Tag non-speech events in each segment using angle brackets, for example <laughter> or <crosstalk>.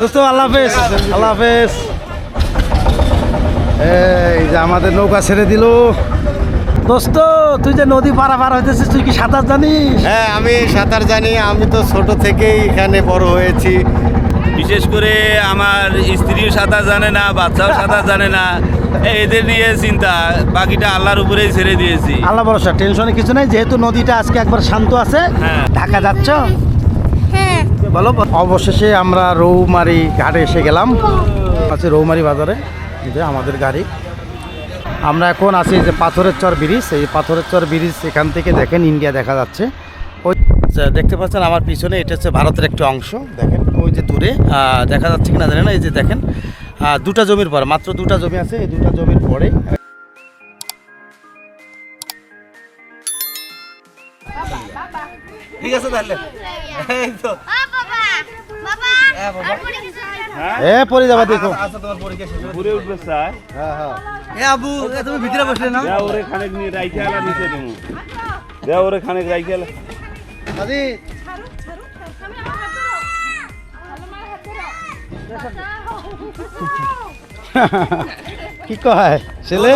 দোস্ত আল্লাহ হাফেজ। আল্লাহ হাফেজ। এই যে আমাদের নৌকা ছেড়ে দিল। দোস্ত তুই যে নদী পারা পার হইতেছিস তুই কি সাঁতার জানিস? হ্যাঁ আমি সাঁতার জানি। আমি তো ছোট থেকেই এখানে বড় হয়েছি। বিশেষ করে আমার স্ত্রীও সাঁতার জানে না বাচ্চাও সাঁতার জানে না। এদের নিয়ে চিন্তা বাকিটা আল্লাহর উপরেই ছেড়ে দিয়েছি। আল্লাহ ভরসা টেনশনে কিছু নাই। যেহেতু নদীটা আজকে একবার শান্ত আছে হ্যাঁ। ঢাকা যাচ্ছ? বলো অবশেষে আমরা রৌমারি ঘাটে এসে গেলাম। আছে রৌমারি বাজারে যে আমাদের গাড়ি। আমরা এখন আছি যে পাথরের চর ব্রিজ। এই পাথরের চর ব্রিজ এখান থেকে দেখেন ইন্ডিয়া দেখা যাচ্ছে। ওই দেখতে পাচ্ছেন আমার পিছনে এটা হচ্ছে ভারতের একটি অংশ। দেখেন ওই যে দূরে দেখা যাচ্ছে কিনা জানি না এই যে দেখেন দুটা জমির পর মাত্র দুটা জমি আছে এই দুটা জমির পরে। ঠিক আছে তাহলে। এই তো। যাবা উঠবে স্যার। হ্যাঁ হ্যাঁ। এ আবু এ তুমি ভিতরে বসলে না? দেয়া ওরে খানেক নিয়ে রাইখে আলা নিচে দেবো। দেয়া ওরে খানেক রাইখে আলা। দাদি কি কয়? ছেলে?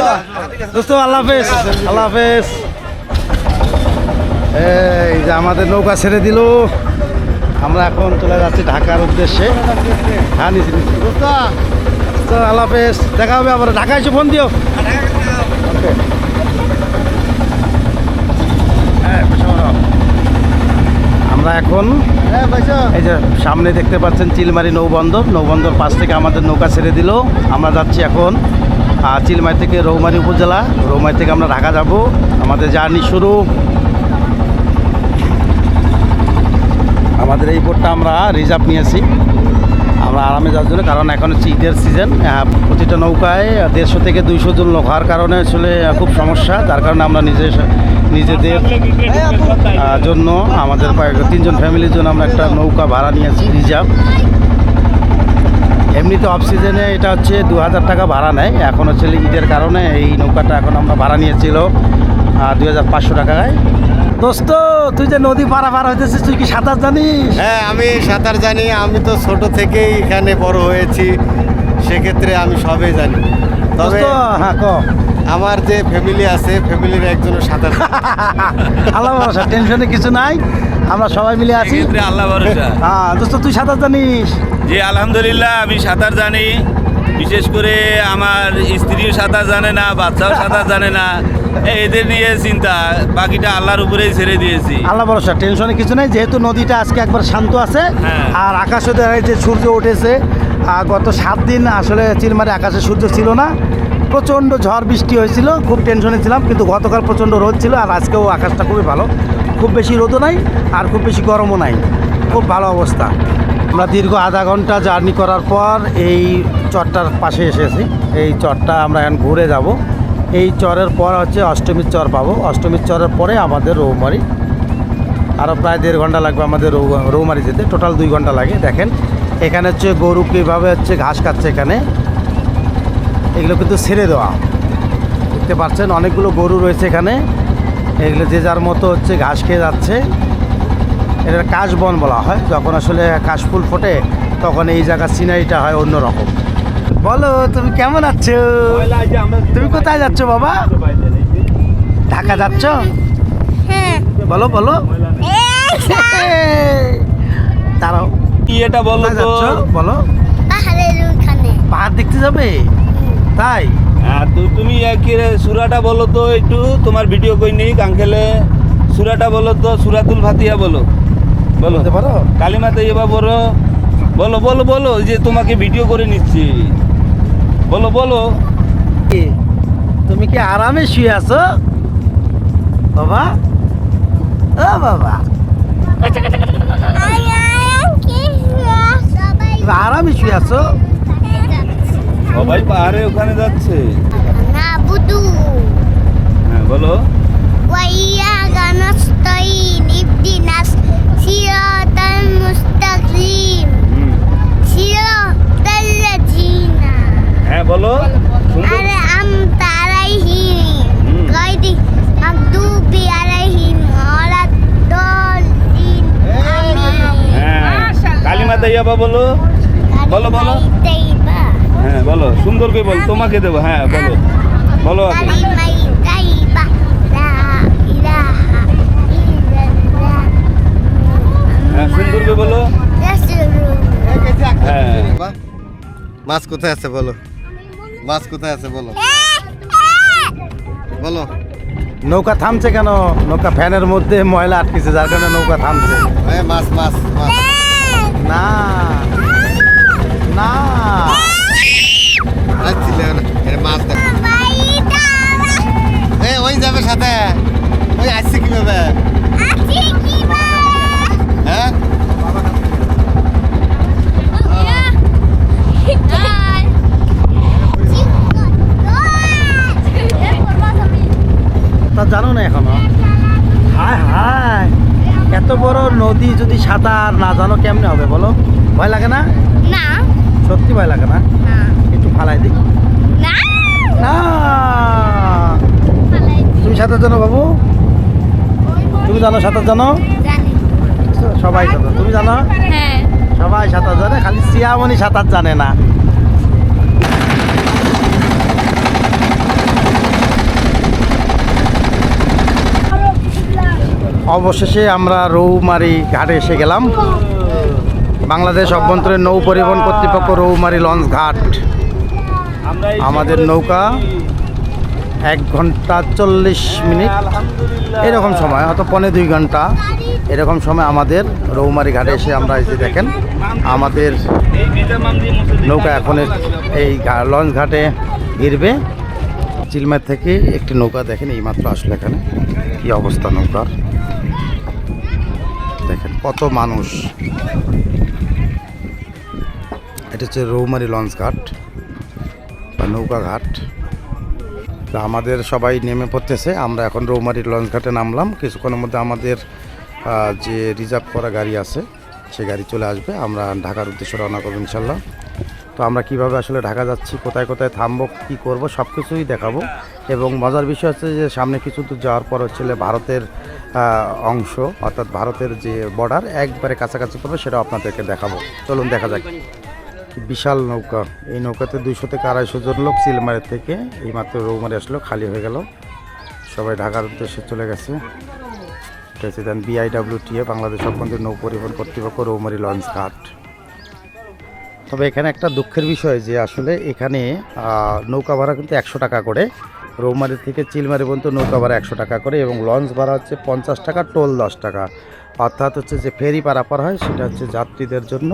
দোস্ত আল্লাহ হাফেজ। আল্লাহ হাফেজ। এই যে আমাদের নৌকা ছেড়ে দিল। আমরা এখন চলে যাচ্ছি ঢাকার উদ্দেশ্যে। হ্যাঁ নিচে নিচে। দেখা হবে আবার। ঢাকা এসে ফোন দিও। আমরা এখন এই যে সামনে দেখতে পাচ্ছেন চিলমারি নৌবন্দর। নৌবন্দর পাশ থেকে আমাদের নৌকা ছেড়ে দিল। আমরা যাচ্ছি এখন চিলমারি থেকে রৌমারি উপজেলা। রৌমারি থেকে আমরা ঢাকা যাব। আমাদের জার্নি শুরু। বোটটা আমরা রিজার্ভ নিয়েছি। আমরা আরামে যাওয়ার জন্য, কারণ এখন হচ্ছে ঈদের সিজন প্রতিটা নৌকায় দেড়শো থেকে দুইশো জন লোক হওয়ার কারণে আসলে খুব সমস্যা। যার কারণে আমরা নিজে নিজেদের জন্য আমাদের তিনজন ফ্যামিলির জন্য আমরা একটা নৌকা ভাড়া নিয়েছি রিজার্ভ এমনিতে অফ সিজনে এটা হচ্ছে দু হাজার টাকা ভাড়া নেয়। এখন হচ্ছে ঈদের কারণে এই নৌকাটা এখন আমরা ভাড়া নিয়েছিল দুই হাজার পাঁচশো টাকায়। দোস্ত তুই যে নদী পারা পার হইতেছিস তুই কি সাঁতার জানিস? হ্যাঁ আমি সাঁতার জানি আমি তো ছোট থেকেই এখানে বড় হয়েছি সেক্ষেত্রে আমি সবই জানি। তবে হ্যাঁ ক। আমার যে ফ্যামিলি আছে ফ্যামিলির একজনও সাঁতার <laughs> আল্লাহ ভরসা টেনশনে কিছু নাই আমরা সবাই মিলে আছি। আল্লাহ ভরসা। হ্যাঁ দোস্ত তুই সাঁতার জানিস? জি আলহামদুলিল্লাহ আমি সাঁতার জানি। বিশেষ করে আমার স্ত্রীও সাঁতার জানে না বাচ্চাও সাঁতার জানে না। এদের নিয়ে চিন্তা বাকিটা আল্লাহর উপরেই ছেড়ে দিয়েছি। আল্লাহ ভরসা টেনশনে কিছু নাই যেহেতু নদীটা আজকে একবার শান্ত আছে হ্যাঁ। আর আকাশে দেখা যাচ্ছে সূর্য উঠেছে। আর গত সাত দিন আসলে চিলমারে আকাশে সূর্য ছিল না। প্রচণ্ড ঝড় বৃষ্টি হয়েছিল খুব টেনশনে ছিলাম কিন্তু গতকাল প্রচণ্ড রোদ ছিল আর আজকেও আকাশটা খুবই ভালো। খুব বেশি রোদও নাই আর খুব বেশি গরমও নাই। খুব ভালো অবস্থা। আমরা দীর্ঘ আধা ঘণ্টা জার্নি করার পর এই চরটার পাশে এসেছি। এই চরটা আমরা এখন ঘুরে যাব। এই চরের পর হচ্ছে অষ্টমীর চর পাবো। অষ্টমীর চরের পরে আমাদের রৌমারি। আরও প্রায় দেড় ঘণ্টা লাগবে আমাদের রৌ- রৌমারি যেতে। টোটাল দুই ঘণ্টা লাগে। দেখেন, এখানে হচ্ছে গরু কীভাবে হচ্ছে ঘাস খাচ্ছে এখানে। এগুলো কিন্তু ছেড়ে দেওয়া। দেখতে পাচ্ছেন, অনেকগুলো গরু রয়েছে এখানে। এগুলো যে যার মতো হচ্ছে ঘাস খেয়ে যাচ্ছে। এটা কাশবন বলা হয়। যখন আসলে কাশফুল ফোটে তখন এই জায়গার সিনারিটা হয় অন্যরকম। বলো তুমি কেমন আছো? তুমি কোথায় যাচ্ছ বাবা? ঢাকা যাচ্ছ? হ্যাঁ। বলো বলো। <laughs> দাঁড়াও। কি এটা বলো তো? যাচ্ছ? বলো। পাহাড় দেখতে যাবে? তাই? হ্যাঁ তুমি কি রে, সুরাটা বলো তো একটু। তোমার ভিডিও কই নেই আঙ্কেলে সুরাটা বলো তো সুরাতুল ফাতিহা বলো। বলো। বলতে পারো? কালিমাতে এবার বলো। বলো বলো বলো যে তোমাকে ভিডিও করে নিচ্ছি। বলো বলো? তুমি কি আরামে শুয়ে আছো? বাবা। ও বাবা। আরামে শুয়ে আছো? সবাই পাহাড়ে ওখানে যাচ্ছে। না বুদু হ্যাঁ বলো। ওয়াইয়া সিরাতাল মুস্তাকিম সিরাতাল লাযিনা হ্যাঁ বলো? আরে আম তারাইহি গাইদি মাগদুবি আলাইহিম ওয়ালাদ-দাল্লিন হ্যাঁ কালিমা তাইয়্যিবা বলো। বলো বলো। হ্যাঁ বলো। সুন্দর করে বল তোমাকে দেবো। হ্যাঁ বলো। বলো আগে। হ্যাঁ, হ্যাঁ, হ্যাঁ। মাছ কোথায় আছে বলো? মাছ কোথায় আছে বলো? বলো। নৌকা থামছে কেন? নৌকা ফ্যানের মধ্যে ময়লা আটকেছে যার কারণে নৌকা থামছে। মাছ মাছ মাছ। না। না। মাছ যাবে সাথে। ওই আসছে কীভাবে? না এখনও? হায় হায় এত বড় নদী যদি সাঁতার না জানো কেমনে হবে বলো? ভয় লাগে না? না। সত্যি ভয় লাগে না? একটু ফালাই না। না। তুমি সাঁতার জানো বাবু? তুমি জানো সাঁতার জানো? সবাই সাঁতার। তুমি জানো? হ্যাঁ। সবাই সাঁতার জানে খালি সিয়ামনি সাঁতার জানে না। অবশেষে আমরা রৌমারি ঘাটে এসে গেলাম। বাংলাদেশ অভ্যন্তরীণ নৌ পরিবহন কর্তৃপক্ষ রৌমারি লঞ্চ ঘাট। আমাদের নৌকা এক ঘণ্টা চল্লিশ মিনিট। এরকম সময়, হয়তো পনে দুই ঘণ্টা। এরকম সময় আমাদের রৌমারি ঘাটে এসে আমরা এসে দেখেন, আমাদের। নৌকা এখন এই লঞ্চ ঘাটে ঘিরবে চিলমার থেকে একটি নৌকা দেখেন, এইমাত্র আসলে এখানে। কি অবস্থা নৌকার? দেখেন কত মানুষ। এটা হচ্ছে রৌমারি লঞ্চ ঘাট বা নৌকা ঘাট। তা আমাদের সবাই নেমে পড়তেছে, আমরা এখন রৌমারি লঞ্চ ঘাটে নামলাম। কিছুক্ষণের মধ্যে আমাদের যে রিজার্ভ করা গাড়ি আছে, সে গাড়ি চলে আসবে। আমরা ঢাকার উদ্দেশ্যে রওনা করব ইনশাল্লাহ। তো আমরা কীভাবে আসলে ঢাকা যাচ্ছি, কোথায় কোথায় থামবো, কী করব সব কিছুই দেখাবো। এবং মজার বিষয় হচ্ছে যে, সামনে কিছু দূর যাওয়ার পর হচ্ছে ভারতের অংশ, অর্থাৎ ভারতের যে বর্ডার একবারে কাছাকাছি পড়বে, সেটা আপনাদেরকে দেখাবো। চলুন দেখা যাক। বিশাল নৌকা। এই নৌকাতে দুইশো থেকে আড়াইশো জন লোক সিলমারের থেকে এইমাত্র রৌমারি আসলো, খালি হয়ে গেল। সবাই ঢাকার উদ্দেশ্যে চলে গেছে। বিআইডাব্লিউটিএ বাংলাদেশ অভ্যন্তরীণ নৌ পরিবহন কর্তৃপক্ষ রৌমারি লঞ্চ ঘাট। তবে এখানে একটা দুঃখের বিষয় যে আসলে এখানে নৌকা ভাড়া কিন্তু একশো টাকা করে। রৌমারি থেকে চিলমারি পর্যন্ত নৌকা ভাড়া একশো টাকা করে এবং লঞ্চ ভাড়া হচ্ছে পঞ্চাশ টাকা, টোল দশ টাকা। অর্থাৎ হচ্ছে যে ফেরি পারাপার হয় সেটা হচ্ছে যাত্রীদের জন্য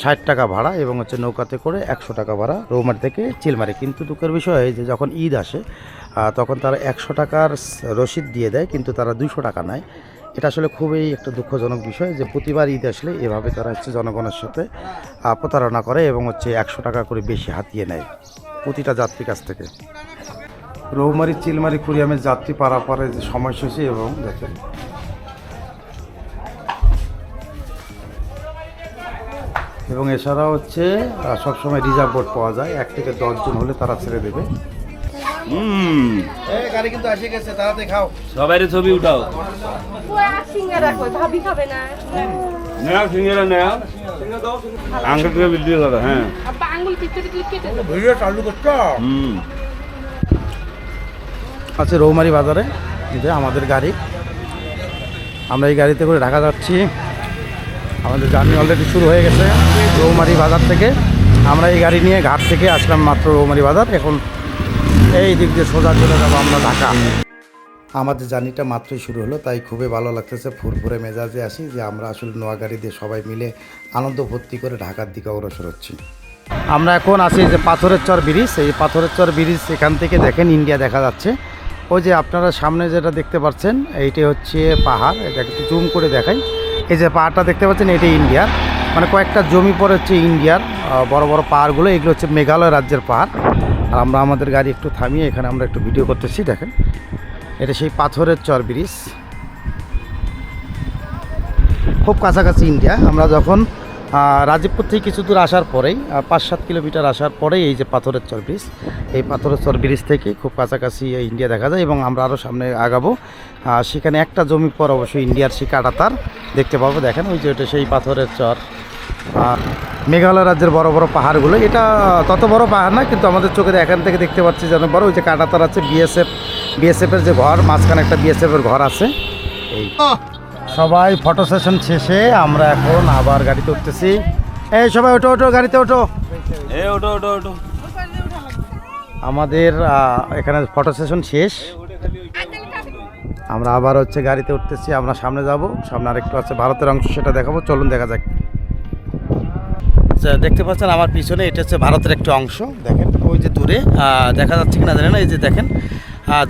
ষাট টাকা ভাড়া এবং হচ্ছে নৌকাতে করে একশো টাকা ভাড়া রৌমারি থেকে চিলমারি। কিন্তু দুঃখের বিষয় যে যখন ঈদ আসে তখন তারা একশো টাকার রসিদ দিয়ে দেয় কিন্তু তারা দুশো টাকা নেয়। এটা আসলে খুবই একটা দুঃখজনক বিষয় যে প্রতিবার ঈদ আসলে এভাবে তারা হচ্ছে জনগণের সাথে প্রতারণা করে এবং হচ্ছে একশো টাকা করে বেশি হাতিয়ে নেয় প্রতিটা যাত্রীর কাছ থেকে। রৌমারি, চিলমারি কুরিয়ামের যাত্রী পারাপারের যে সময়সূচি এবং দেখেন। এবং এছাড়াও হচ্ছে সবসময় রিজার্ভ বোর্ড পাওয়া যায়। এক থেকে দশজন হলে তারা ছেড়ে দেবে। হুম। গাড়ি কিন্তু এসে গেছে তাড়াতাড়ি খাও। সবাই ছবি উঠাও। সিঙ্গারা কই? ভাবি খাবে না। নেও সিঙ্গেরা নেও আঙ্কেল থেকে বিল দিয়ে দাদা হ্যাঁ। আব্বা আঙ্গুল টিপতে টিপতে কেটে দেবে ভিডিও চালু করছ? হুম। আছে রৌমারি বাজারে যে আমাদের গাড়ি। আমরা এই গাড়িতে করে ঢাকা যাচ্ছি। আমাদের জার্নি অলরেডি শুরু হয়ে গেছে রৌমারি বাজার থেকে। আমরা এই গাড়ি নিয়ে ঘাট থেকে আসলাম মাত্র রৌমারি বাজার। এখন এই দিক দিয়ে সোজা চলে যাব আমরা ঢাকা। আমাদের জার্নিটা মাত্রই শুরু হলো তাই খুবই ভালো লাগতেছে ফুরফুরে মেজাজে আসি যে আমরা আসলে নোয়া গাড়ি দিয়ে সবাই মিলে আনন্দ ভর্তি করে ঢাকার দিকে অগ্রসর হচ্ছি। আমরা এখন আছি যে পাথরের চর ব্রিজ এই পাথরের চর ব্রিজ এখান থেকে দেখেন ইন্ডিয়া দেখা যাচ্ছে। ওই যে আপনারা সামনে যেটা দেখতে পাচ্ছেন এইটি হচ্ছে পাহাড় এটা একটু জুম করে দেখাই। এই যে পাহাড়টা দেখতে পাচ্ছেন এটি ইন্ডিয়ার মানে কয়েকটা জমি পরে হচ্ছে ইন্ডিয়ার বড় বড় পাহাড়গুলো এগুলো হচ্ছে মেঘালয় রাজ্যের পাহাড়। আর আমরা আমাদের গাড়ি একটু থামিয়ে এখানে আমরা একটু ভিডিও করতেছি, দেখেন। এটা সেই পাথরের চর ব্রিজ। খুব কাছাকাছি ইন্ডিয়া। আমরা যখন রাজীবপুর থেকে কিছু দূর আসার পরেই পাঁচ সাত কিলোমিটার আসার পরেই এই যে পাথরের চর ব্রিজ, এই পাথরের চর ব্রিজ থেকে খুব কাছাকাছি ইন্ডিয়া দেখা যায় এবং আমরা আরও সামনে আগাবো। সেখানে একটা জমি পর অবশ্যই ইন্ডিয়ার সেই কাটাতার দেখতে পাবো, দেখেন, ওই যে ওটা সেই পাথরের চর। মেঘালয় রাজ্যের বড় বড় পাহাড়গুলো এটা তত বড় পাহাড় না কিন্তু আমাদের চোখে এখান থেকে দেখতে পাচ্ছি যেন বড় ওই যে কাটাতার আছে বিএসএফ বিএসএফের যে ঘর মাঝখানে একটা বিএসএফের ঘর আছে। এই সবাই ফটো সেশন শেষে আমরা এখন আবার গাড়িতে উঠতেছি। এই সবাই ওঠো ওঠো গাড়িতে ওঠো। ওটো ওটো ওটো আমাদের আহ, এখানে ফটো সেশন শেষ। আমরা আবার হচ্ছে গাড়িতে উঠতেছি আমরা সামনে যাব সামনে আরেকটু আছে ভারতের অংশ সেটা দেখাবো চলুন দেখা যাক। দেখতে পাচ্ছেন আমার পিছনে এটা হচ্ছে ভারতের একটি অংশ। দেখেন, ওই যে দূরে দেখা যাচ্ছে কিনা জানেন এই যে দেখেন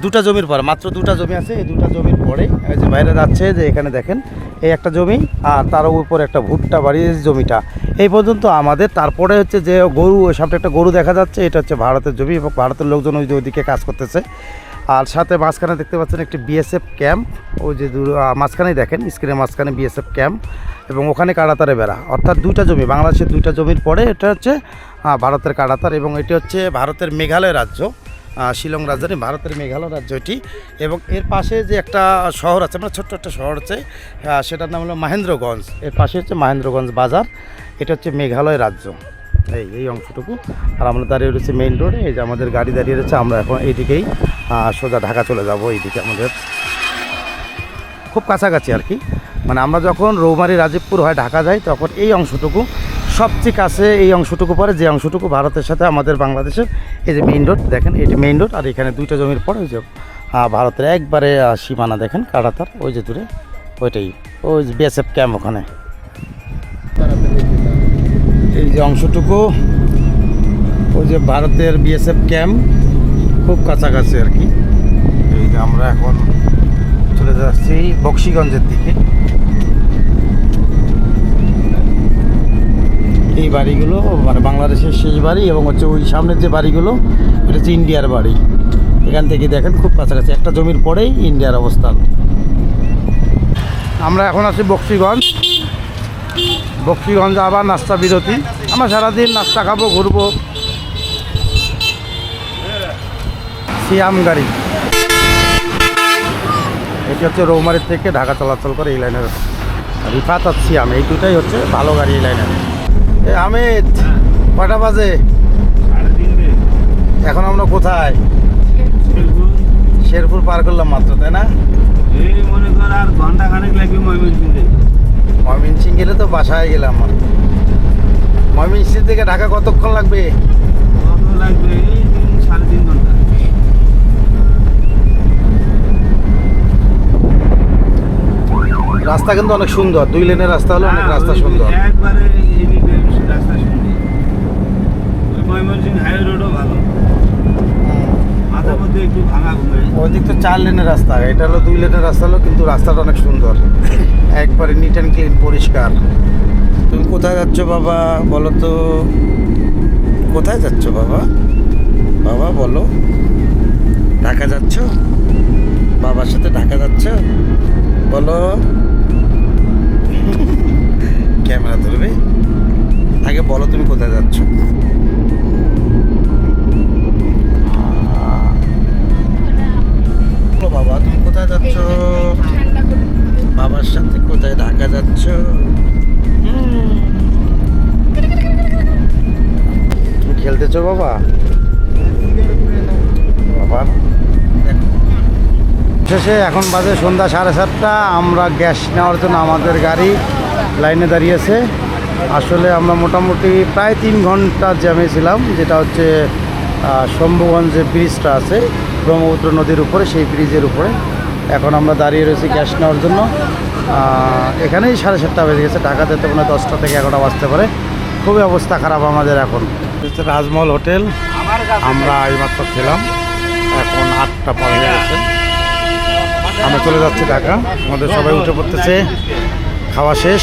দুটা জমির পরে, মাত্র দুটা জমি আছে, এই দুটা জমির পরে যে বাইরে যাচ্ছে, যে এখানে দেখেন, এই একটা জমি, আর তার উপর একটা ভুট্টা বাড়ি, এই জমিটা। এই পর্যন্ত আমাদের, তারপরে হচ্ছে যে গরু সামনে একটা গরু দেখা যাচ্ছে, এটা হচ্ছে ভারতের জমি, এবং ভারতের লোকজন ওই যে ওইদিকে কাজ করতেছে। আর সাথে মাঝখানে দেখতে পাচ্ছেন একটি বিএসএফ ক্যাম্প ওই যে মাঝখানেই দেখেন স্ক্রিনের মাঝখানে বিএসএফ ক্যাম্প এবং ওখানে কাড়াতারে বেড়া। অর্থাৎ দুইটা জমি, বাংলাদেশের দুইটা জমির পরে এটা হচ্ছে ভারতের কাড়াতার এবং এটি হচ্ছে ভারতের মেঘালয় রাজ্য শিলং রাজধানী, ভারতের মেঘালয় রাজ্য এটি। এবং এর পাশে যে একটা শহর আছে মানে ছোট্ট একটা শহর আছে সেটার নাম হলো মাহেন্দ্রগঞ্জ। এর পাশে হচ্ছে মাহেন্দ্রগঞ্জ বাজার, এটা হচ্ছে মেঘালয় রাজ্য। এই এই অংশটুকু। আর আমরা দাঁড়িয়ে রয়েছি মেইন রোডে এই যে আমাদের গাড়ি দাঁড়িয়ে রয়েছে, আমরা এখন এইদিকেই সোজা ঢাকা চলে যাব এইদিকে আমাদের। খুব কাছাকাছি আর কি। মানে আমরা যখন রৌমারি রাজীবপুর হয় ঢাকা যাই, তখন এই অংশটুকু, সবচেয়ে কাছে এই অংশটুকু পরে, যে অংশটুকু ভারতের সাথে আমাদের বাংলাদেশের, এই যে মেইন রোড দেখেন, এটি মেইন রোড আর এখানে দুইটা জমির পরে ওই যে ভারতের একবারে সীমানা দেখেন কাটাতার ওই যে দূরে, ওইটাই, ওই বিএসএফ ক্যাম্প ওখানে। যে অংশটুকু ওই যে ভারতের বিএসএফ ক্যাম্প খুব কাছাকাছি আর কি। এই যে আমরা এখন চলে যাচ্ছি বক্সিগঞ্জের দিকে। এই বাড়িগুলো মানে বাংলাদেশের শেষ বাড়ি এবং হচ্ছে ওই সামনের যে বাড়িগুলো এটা হচ্ছে ইন্ডিয়ার বাড়ি। এখান থেকে দেখেন খুব কাছাকাছি একটা জমির পরেই ইন্ডিয়ার অবস্থান। আমরা এখন আছি বক্সিগঞ্জ। বক্সিগঞ্জ আবার নাস্তা বিরতি। আমরা সারাদিন নাস্তা খাব ঘুরবো। সিয়াম গাড়ি। এটি হচ্ছে রৌমারির থেকে ঢাকা চলাচল করে এই লাইনের রিফাত আর সিয়াম। এই দুটাই হচ্ছে ভালো গাড়ি এই লাইনের। এ আমিত কয়টা বাজে? এখন আমরা কোথায়? শেরপুর পার করলাম মাত্র তাই না? মনে কর আর ঘণ্টা খানেক লাগবে ময়মনসিংহে। ময়মনসিং গেলে তো বাসায় গেলাম ময়মনসিং থেকে ঢাকা কতক্ষণ লাগবে? লাগবে? সাড়ে তিন ঘণ্টা। রাস্তা কিন্তু অনেক সুন্দর। দুই লেনের রাস্তা হলো অনেক হ্যাঁ, রাস্তা সুন্দর। একবারে রাস্তা সুন্দর। ময়মনসিং হাই রোডও ভালো। ওই দিক তো চার লেনের রাস্তা। এটা হলো দুই লেনের রাস্তা হলো কিন্তু রাস্তাটা অনেক সুন্দর। একবারে নিট অ্যান্ড ক্লিন পরিষ্কার। তুমি কোথায় যাচ্ছ বাবা? বলো তো। কোথায় যাচ্ছ বাবা? বাবা বলো। ঢাকা যাচ্ছ? বাবার সাথে ঢাকা যাচ্ছ? বলো। ক্যামেরা ধরবে? আগে বলো তুমি কোথায় যাচ্ছ। বাবা তুমি কোথায় যাচ্ছ? বাবার সাথে কোথায় ঢাকা যাচ্ছ? তুমি খেলতেছো বাবা? বাবা। শেষে এখন বাজে সন্ধ্যা সাড়ে সাতটা, আমরা গ্যাস নেওয়ার জন্য আমাদের গাড়ি লাইনে দাঁড়িয়েছে। আসলে আমরা মোটামুটি প্রায় তিন ঘণ্টা জ্যামে ছিলাম, যেটা হচ্ছে শম্ভুগঞ্জ যে ব্রিজটা আছে, ব্রহ্মপুত্র নদীর উপরে, সেই ব্রিজের উপরে। এখন আমরা দাঁড়িয়ে রয়েছি ক্যাশ নেওয়ার জন্য। এখানেই সাড়ে সাতটা বেজে গেছে, ঢাকাতে তো মানে দশটা থেকে এগারোটা বাজতে পারে। খুবই অবস্থা খারাপ আমাদের এখন। রাজমহল হোটেল, আমরা এইমাত্র খেলাম, এখন আটটা পরে হয়ে গেছে। আমরা চলে যাচ্ছি টাকা আমাদের সবাই উঠে পড়তেছে, খাওয়া শেষ।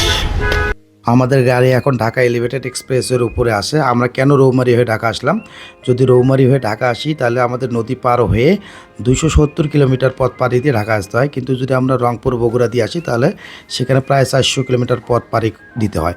আমাদের গাড়ি এখন ঢাকা এলিভেটেড এক্সপ্রেসের উপরে আসে। আমরা কেন রৌমারি হয়ে ঢাকা আসলাম? যদি রৌমারি হয়ে ঢাকা আসি, তাহলে আমাদের নদী পার হয়ে দুশো সত্তর কিলোমিটার পথ পাড়ি দিয়ে ঢাকা আসতে হয়। কিন্তু যদি আমরা রংপুর, বগুড়া দিয়ে আসি, তাহলে সেখানে প্রায় চারশো কিলোমিটার পথ পাড়ি দিতে হয়।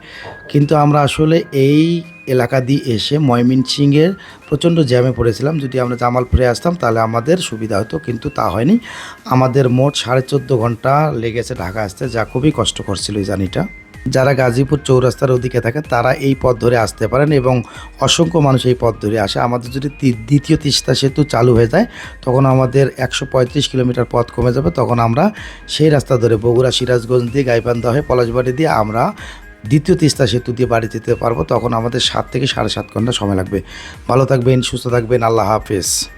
কিন্তু আমরা আসলে এই এলাকা দিয়ে এসে ময়মনসিংহের প্রচণ্ড জ্যামে পড়েছিলাম। যদি আমরা জামালপুরে আসতাম, তাহলে আমাদের সুবিধা হতো, কিন্তু তা হয়নি। আমাদের মোট সাড়ে চোদ্দ ঘণ্টা লেগেছে ঢাকা আসতে, যা খুবই কষ্টকর ছিল এই জার্নিটা। যারা গাজীপুর চৌরাস্তার ওদিকে থাকে, তারা এই পথ ধরে আসতে পারেন এবং অসংখ্য মানুষ এই পথ ধরে আসে। আমাদের যদি দ্বিতীয় তিস্তা সেতু চালু হয়ে যায়, তখন আমাদের একশো পঁয়ত্রিশ কিলোমিটার পথ কমে যাবে। তখন আমরা সেই রাস্তা ধরে বগুড়া, সিরাজগঞ্জ দিয়ে গাইবান্ধা হয়ে পলাশবাড়ি দিয়ে আমরা দ্বিতীয় তিস্তা সেতু দিয়ে বাড়ি যেতে পারব। তখন আমাদের সাত থেকে সাড়ে সাত ঘণ্টা সময় লাগবে। ভালো থাকবেন, সুস্থ থাকবেন। আল্লাহ হাফেজ।